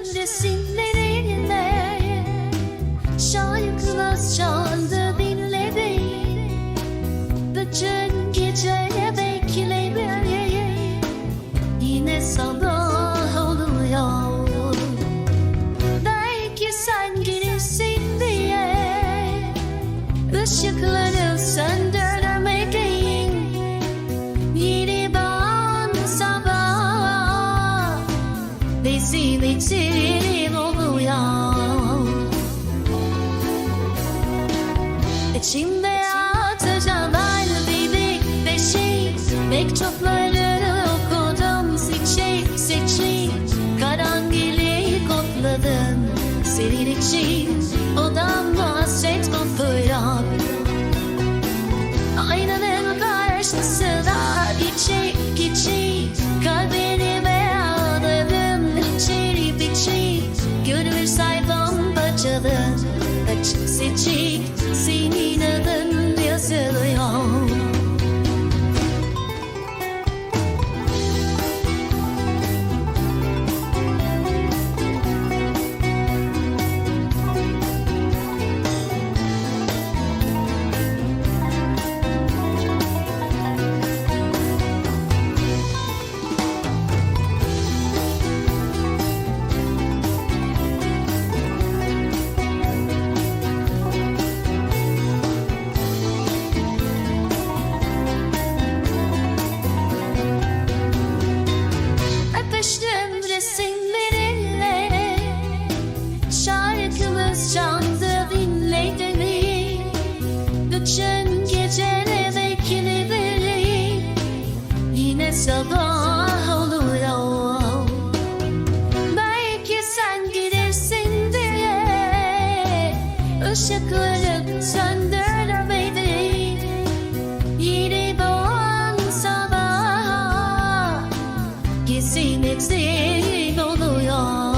önde sinirine Şarkılar çaldı dinle beni. Bütün için oluyor İçimde atacağım bir beşik Mektupları okudum seçip seçip Karanlığı kokladım senin için. Odamda hasret kopuyor. Aynanın karşısında Gönül sayfam açıldı. Açık seçik senin adın yazılıyor Işıkları söndüremedim Yeni doğan sabah Kesin eksik oluyor.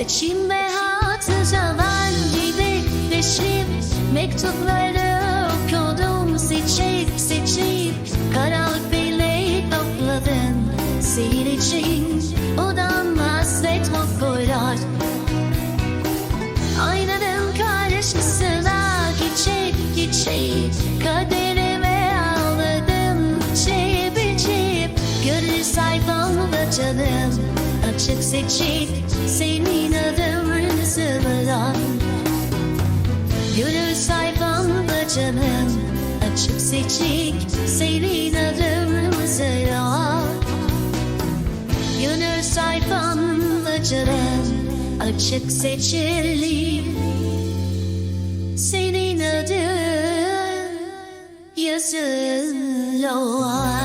İçimde hatıralar gibi Deşip mektupları okudum Seçip seçip. Karanlık bile topladım Senin için geçip Kaderime ağladım çip içip Gönül sayfamda canım. Açık seçik senin adın yazılan Gönül sayfamda canım. Açık seçik senin adın yazılan Gönül sayfamda canım. Açık seçili Senin adın Christian Lord.